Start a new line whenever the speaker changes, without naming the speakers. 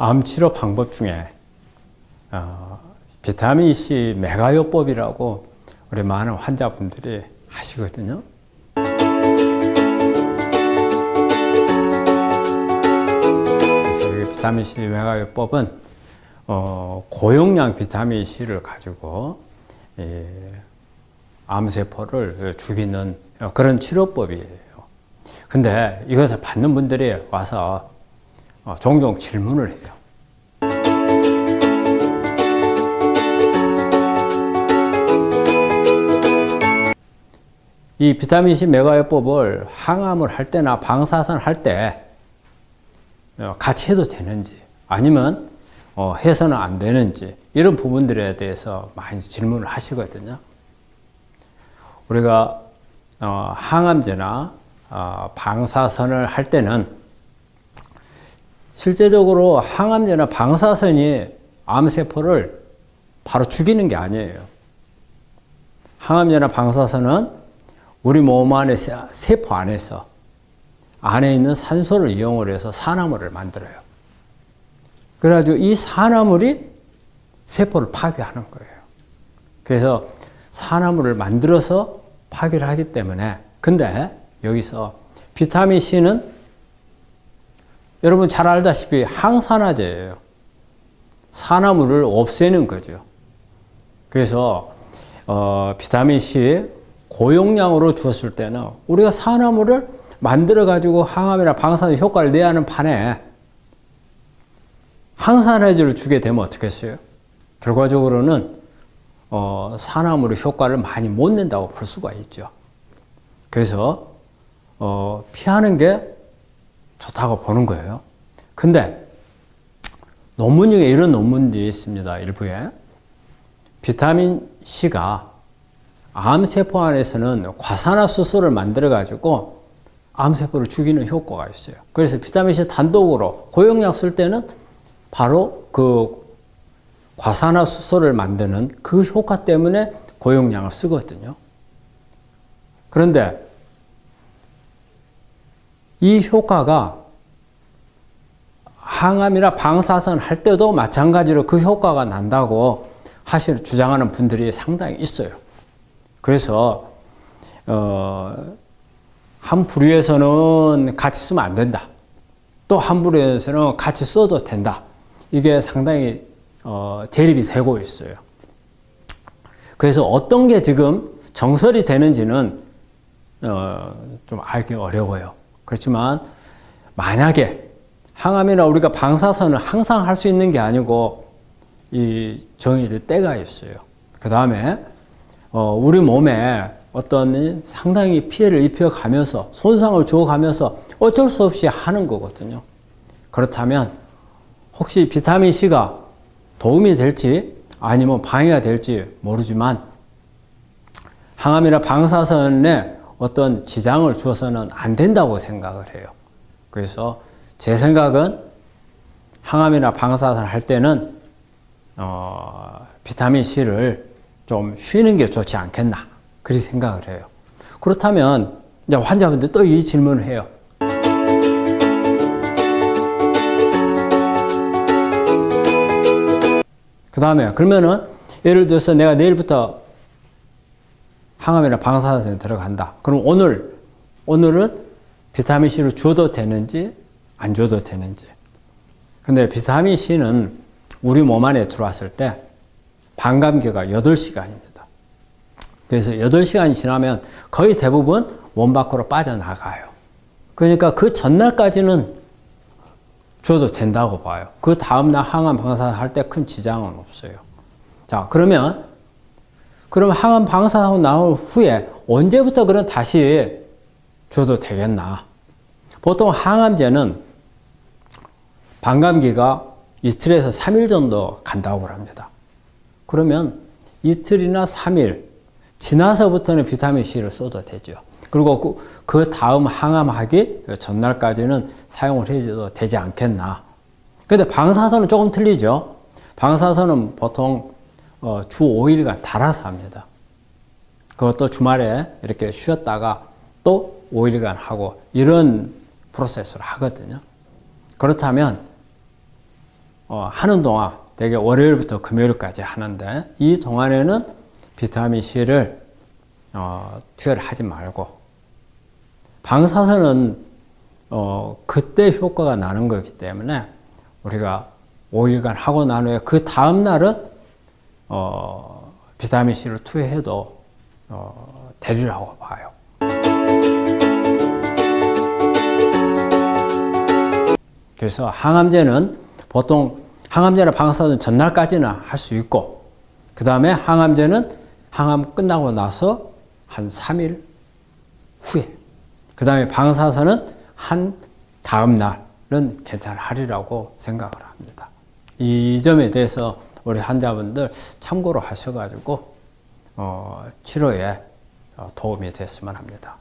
암 치료 방법 중에 어, 비타민 C 메가요법이라고 우리 많은 환자분들이 하시거든요. 비타민 C 메가요법은 어, 고용량 비타민 C를 가지고 이 암세포를 죽이는 그런 치료법이에요. 근데 이것을 받는 분들이 와서 어, 종종 질문을 해요. 이 비타민C 메가요법을 항암을 할 때나 방사선 할때 어, 같이 해도 되는지 아니면 어, 해서는 안 되는지 이런 부분들에 대해서 많이 질문을 하시거든요. 우리가 어, 항암제나 방사선을 할 때는 실제적으로 항암제나 방사선이 암세포를 바로 죽이는 게 아니에요. 항암제나 방사선은 우리 몸 안에 세포 안에서 안에 있는 산소를 이용을 해서 산화물을 만들어요. 그래가지고 이 산화물이 세포를 파괴하는 거예요. 그래서 산화물을 만들어서 파괴를 하기 때문에 근데 여기서 비타민 C는 여러분 잘 알다시피 항산화제예요. 산화물을 없애는 거죠. 그래서 어, 비타민 C 고용량으로 주었을 때는 우리가 산화물을 만들어 가지고 항암이나 방사선 효과를 내야 하는 판에 항산화제를 주게 되면 어떻겠어요? 결과적으로는 어, 산화물의 효과를 많이 못 낸다고 볼 수가 있죠. 그래서 어, 피하는 게 좋다고 보는 거예요. 근데 논문 중에 이런 논문들이 있습니다. 일부에 비타민 C가 암세포 안에서는 과산화수소를 만들어 가지고 암세포를 죽이는 효과가 있어요. 그래서 비타민 C 단독으로 고용량 쓸 때는 바로 그 과산화수소를 만드는 그 효과 때문에 고용량을 쓰거든요. 그런데 이 효과가 항암이나 방사선 할 때도 마찬가지로 그 효과가 난다고 하시는 주장하는 분들이 상당히 있어요. 그래서 어, 한 부류에서는 같이 쓰면 안 된다. 또 한 부류에서는 같이 써도 된다. 이게 상당히 어, 대립이 되고 있어요. 그래서 어떤 게 지금 정설이 되는지는 어, 좀 알기 어려워요. 그렇지만 만약에 항암이나 우리가 방사선을 항상 할 수 있는 게 아니고 이 정의될 때가 있어요. 그 다음에 어, 우리 몸에 어떤 상당히 피해를 입혀가면서 손상을 주어가면서 어쩔 수 없이 하는 거거든요. 그렇다면 혹시 비타민 C가 도움이 될지 아니면 방해가 될지 모르지만 항암이나 방사선에 어떤 지장을 주어서는 안 된다고 생각을 해요. 그래서 제 생각은 항암이나 방사선 할 때는 어, 비타민 C를 좀 쉬는 게 좋지 않겠나 그렇게 생각을 해요. 그렇다면 이제 환자분들 또 이 질문을 해요. 그 다음에 그러면은 예를 들어서 내가 내일부터 항암이나 방사선에 들어간다. 그럼 오늘 오늘은 비타민 C를 줘도 되는지 안 줘도 되는지. 근데 비타민 C는 우리 몸 안에 들어왔을 때 반감기가 8시간입니다. 그래서 8시간이 지나면 거의 대부분 몸 밖으로 빠져나가요. 그러니까 그 전날까지는 줘도 된다고 봐요. 그 다음날 항암 방사선 할 때 큰 지장은 없어요. 자, 그러면, 그럼 항암 방사하고 나온 후에 언제부터 그럼 다시 줘도 되겠나? 보통 항암제는 반감기가 이틀에서 3일 정도 간다고 합니다. 그러면 이틀이나 3일 지나서부터는 비타민 C를 써도 되죠. 그리고 그, 그 다음 항암하기 전날까지는 사용을 해도 되지 않겠나. 근데 방사선은 조금 틀리죠. 방사선은 보통 어, 주 5일간 달아서 합니다. 그것도 주말에 이렇게 쉬었다가 또 5일간 하고 이런 프로세스를 하거든요. 그렇다면 어, 하는 동안 되게 월요일부터 금요일까지 하는데 이 동안에는 비타민 C를 어, 투여를 하지 말고 방사선은 어, 그때 효과가 나는 거기 때문에 우리가 5일간 하고 난 후에 그 다음 날은 어, 비타민 C를 투여해도 어, 되리라고 봐요. 그래서 항암제는 보통 항암제나 방사선 전날까지는 할 수 있고 그 다음에 항암제는 항암 끝나고 나서 한 3일 후에 그 다음에 방사선은 한 다음 날은 괜찮으리라고 생각을 합니다. 이 점에 대해서 우리 환자분들 참고로 하셔가지고 어, 치료에 어, 도움이 됐으면 합니다.